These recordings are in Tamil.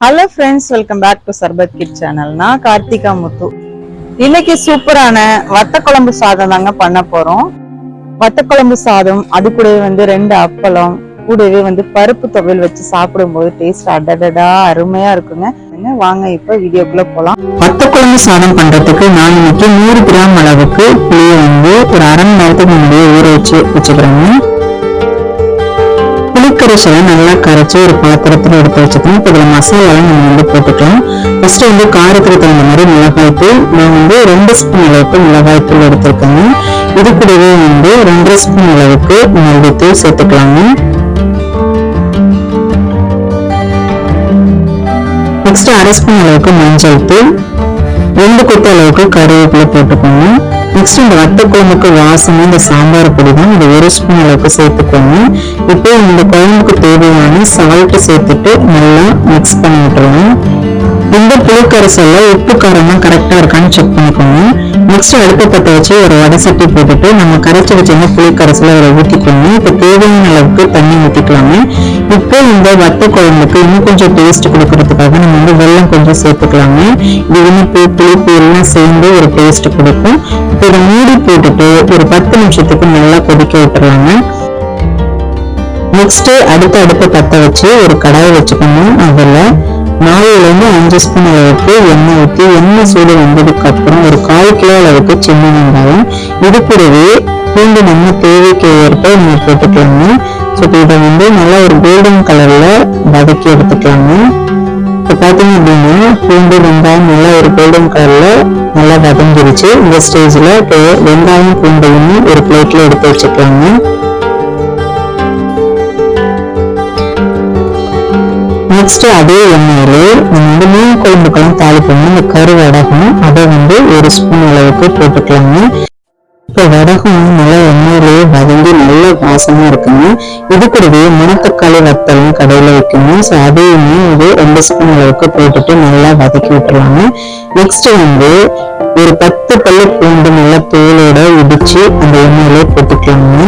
Hello friends welcome back to Sarbath kid channel நான் கார்த்திகா முத்து. இன்னைக்கு சூப்பரான வத்த குழம்பு சாதம் தாங்க பண்ண போறோம். வத்த குழம்பு சாதம் அது கூடவே வந்து ரெண்டு அப்பளம் கூடவே வந்து பருப்பு துவையல் வச்சு சாப்பிடும்போது டேஸ்ட் அடடடா அருமையா இருக்குங்க. வாங்க இப்ப வீடியோக்குள்ள போலாம். வத்த குழம்பு சாதம் பண்றதுக்கு நான் இன்னைக்கு நூறு கிராம் அளவுக்கு புளியை வந்து ஒரு அரை மணி நேரத்துக்கு முன்னாடியே ஊற வச்சு வச்சுக்கிறேங்க புளிக்கரைசலை நல்லா கரைச்சி ஒரு பாத்திரத்தில் எடுத்து வச்சுக்கணும். இப்போ இதில் மசாலாலாம் நம்ம வந்து போட்டுக்கலாம். ஃபர்ஸ்ட் வந்து காரத்துக்கு தகுந்த மாதிரி மிளகாய் தூள். நான் வந்து ரெண்டு ஸ்பூன் அளவுக்கு மிளகாய் தூள் எடுத்திருக்கேங்க. இது கூடவே வந்து ரெண்டரை ஸ்பூன் அளவுக்கு மல்லித்தூள் சேர்த்துக்கலாங்க. நெக்ஸ்ட் அரை ஸ்பூன் அளவுக்கு மஞ்சள் தூள். ரெண்டு கொத்து அளவுக்கு கருவேப்பிலை போட்டுக்கோங்க. நெக்ஸ்ட் இந்த வத்த வாசனை இந்த சாம்பார் பொடி தான் இது ஒரு ஸ்பூன் அளவுக்கு சேர்த்துக்கோங்க. இப்போ இந்த குழம்புக்கு தேவையான சால்ட்டு சேர்த்துட்டு நல்லா மிக்ஸ் பண்ணி விட்டுருவோம் இந்த புளிக்கரைசல்ல உப்பு காரம்லாம் கரெக்டா இருக்கான்னு செக் பண்ணிக்கோங்க. நெக்ஸ்ட் அடுப்பு பற்ற வச்சு ஒரு வடை சட்டி போட்டுட்டு நம்ம கரைச்சி வச்சிருந்த புளிக்கரைசலை ஒரு பண்ணி இப்போ தேவையான அளவுக்கு தண்ணி ஊற்றிக்கலாமே இப்போ இந்த வத்த குழம்புக்கு இன்னும் கொஞ்சம் டேஸ்ட் கொடுக்கறதுக்காக நம்ம வந்து வெள்ளம் கொஞ்சம் சேர்த்துக்கலாமே. இது இனிப்பு புளிப்பு எல்லாம் சேர்ந்து ஒரு டேஸ்ட் கொடுக்கும். இப்போ இதை மூடி போட்டுட்டு ஒரு பத்து நிமிஷத்துக்கு நல்லா கொதிக்க விட்டுருவாங்க நெக்ஸ்ட்டு அடுத்த அடுப்பை பற்ற வச்சு ஒரு கடாயை வச்சுக்கணும் அதில் நாலுலேருந்து அஞ்சு ஸ்பூன் அளவுக்கு எண்ணெய் ஊற்றி எண்ணெய் சூடு வந்ததுக்கு அப்புறம் ஒரு கால் கிலோ அளவுக்கு சின்ன வெங்காயம். இது கூடவே பூண்டு நம்ம தேவைக்கு ஏற்ப நம்ம போட்டுக்கலாங்க. ஸோ இதை வந்து நல்லா ஒரு கோல்டன் கலர்ல வதக்கி எடுத்துக்கலாங்க. இப்போ பார்த்தீங்க அப்படின்னா பூண்டு வெங்காயம் நல்லா ஒரு கோல்டன் கலர்ல நல்லா வதங்கிருச்சு. இந்த ஸ்டேஜில் இப்போ வெங்காயம் பூண்டையும் ஒரு பிளேட்ல எடுத்து வச்சுக்கலாங்க. நெக்ஸ்ட் அதே எண்ணெயில் நம்ம வந்து மீன் குழம்புக்கெல்லாம் தாளிப்போம் இந்த கருவடகம் அதை வந்து ஒரு ஸ்பூன் அளவுக்கு போட்டுக்கலாங்க. இப்போ வடகம் நல்லா எண்ணெயிலேயே வதங்கி நல்ல வாசமா இருக்குங்க. இது கூடவே மணத்தக்காளி வத்தலும் கடையில் வைக்கணும் ஸோ அதையுமே ஒரு ரெண்டு ஸ்பூன் அளவுக்கு போட்டுட்டு நல்லா வதக்கி விட்டுருவாங்க நெக்ஸ்ட் வந்து ஒரு பத்து பல்லு பூண்டு நல்லா தோலோட இடிச்சு அந்த எண்ணெயிலே போட்டுக்கலாங்க.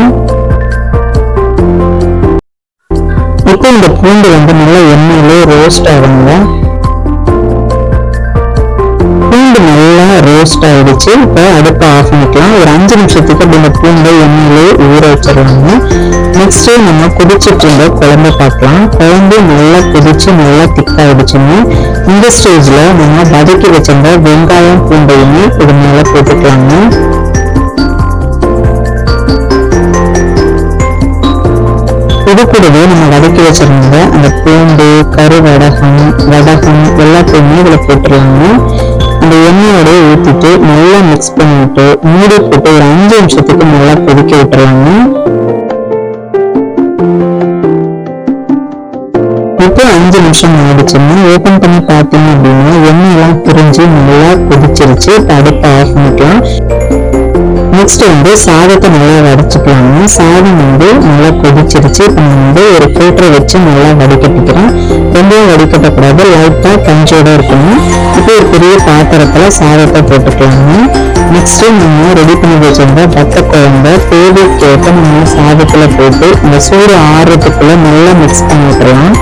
இப்போ இந்த பூண்டு வந்து நல்லா எண்ணெயிலே ரோஸ்ட் ஆகுங்க. பூண்டு நல்லா ரோஸ்ட் ஆயிடுச்சு. இப்போ அடுப்பை ஆஃப் பண்ணிக்கலாம். ஒரு அஞ்சு நிமிஷத்துக்கு அப்படி இந்த பூண்டை எண்ணெயிலே ஊற வச்சிடலாங்க. நெக்ஸ்ட்டு நம்ம குடிச்சிட்டு இருந்த குழம்பு பார்க்கலாம். குழம்பு நல்லா கொதிச்சு நல்லா திக்காயிடுச்சுங்க. இந்த ஸ்டேஜில் நம்ம வதக்கி வச்சிருந்த வெங்காயம் பூண்டையுமே இது மேலே போட்டுக்கலாங்க. இது கூடவே நம்ம வதக்கி வச்சிருந்த அந்த பூண்டு கருவடகம் வடகம் எல்லாத்தையுமே இதில் போட்டுருவாங்க இந்த எண்ணெயோட ஊற்றிட்டு நல்லா மிக்ஸ் பண்ணிவிட்டு மூடி போட்டு ஒரு அஞ்சு நிமிஷத்துக்கு நல்லா கொதிக்க விட்டுருவாங்க இப்போ அஞ்சு நிமிஷம் ஆயிடுச்சுன்னா ஓப்பன் பண்ணி பார்த்தீங்க அப்படின்னா எண்ணெய் எல்லாம் பிரிஞ்சு நல்லா கொதிச்சிருச்சு. இப்போ அடுப்பை ஆஃப் பண்ணிக்கலாம். நெக்ஸ்ட் வந்து சாதத்தை நல்லா வடிச்சுக்கலாங்க. சாதம் வந்து நல்லா கொதிச்சிருச்சு. இப்போ நான் வந்து ஒரு கூட்டரை வச்சு நல்லா வடிகட்டிக்கிறேன் ரொம்பவும் வடிகட்டக்கூடாது லைட்டாக கஞ்சோட இருக்கணும். இப்போ ஒரு பெரிய பாத்திரத்தில் சாதத்தை போட்டுக்கலாங்க. நெக்ஸ்ட்டு நம்ம ரெடி பண்ணி வச்சிருந்த பத்த குழம்ப தேவைக்கேற்ப நம்ம சாதத்தில் போட்டு இந்த சூடு ஆறுறதுக்குள்ளே நல்லா மிக்ஸ் பண்ணிக்கலாம்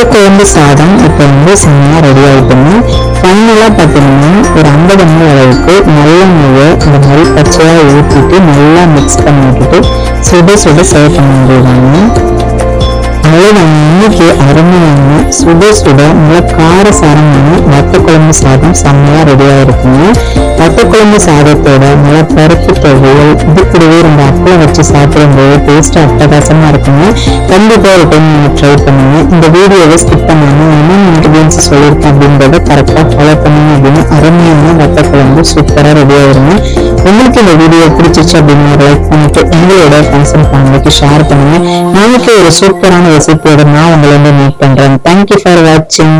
விட்டுறலாம் குழம்பு சாதம் இப்போ வந்து செம்மையாக ரெடி ஆகிட்டோங்க ஃபைனலாக பார்த்தீங்கன்னா ஒரு ஐம்பது ml அளவுக்கு நல்லெண்ணெயை இந்த மாதிரி பச்சையாக ஊற்றிட்டு நல்லா மிக்ஸ் பண்ணி விட்டுட்டு சுட சுட சர்வ் பண்ண முடியுதாங்க அவ்வளோதாங்க இன்னைக்கு அருமையான சுட சுட நல்ல கார சாரமான வத்த குழம்பு சாதம் செம்மையாக ரெடியாக இருக்குங்க. வத்த குழம்பு சாதத்தோட நல்ல பருப்பு தொகையில் இது கூடவே ரெண்டு அப்பளம் வச்சு சாப்பிடும்போது டேஸ்ட் அட்டகாசமாக இருக்குங்க. கண்டிப்பாக ஒரு டைம் நீங்கள் ட்ரை பண்ணுங்க. இந்த வீடியோவை ஸ்கிப் பண்ணாமல் என்ன இன்க்ரீடியன்ஸ் சொல்லியிருக்கேன் அப்படின்றத கரெக்டாக ஃபாலோ பண்ணுங்க அப்படின்னு அருமையான வத்த குழம்பு சூப்பராக ரெடியாக இருங்க உங்களுக்கு இந்த வீடியோ பிடிச்சிச்சு அப்படின்னு லைக் பண்ணிட்டு உங்களோட ஃப்ரெண்ட்ஸ் அண்ட் ஃபேமிலிக்கு ஷேர் பண்ணுங்க. நாளைக்கு ஒரு சூப்பரான ரெசிபியோட நான் உங்களை வந்து மீட் பண்றேன். தேங்க்யூ ஃபார் வாட்சிங்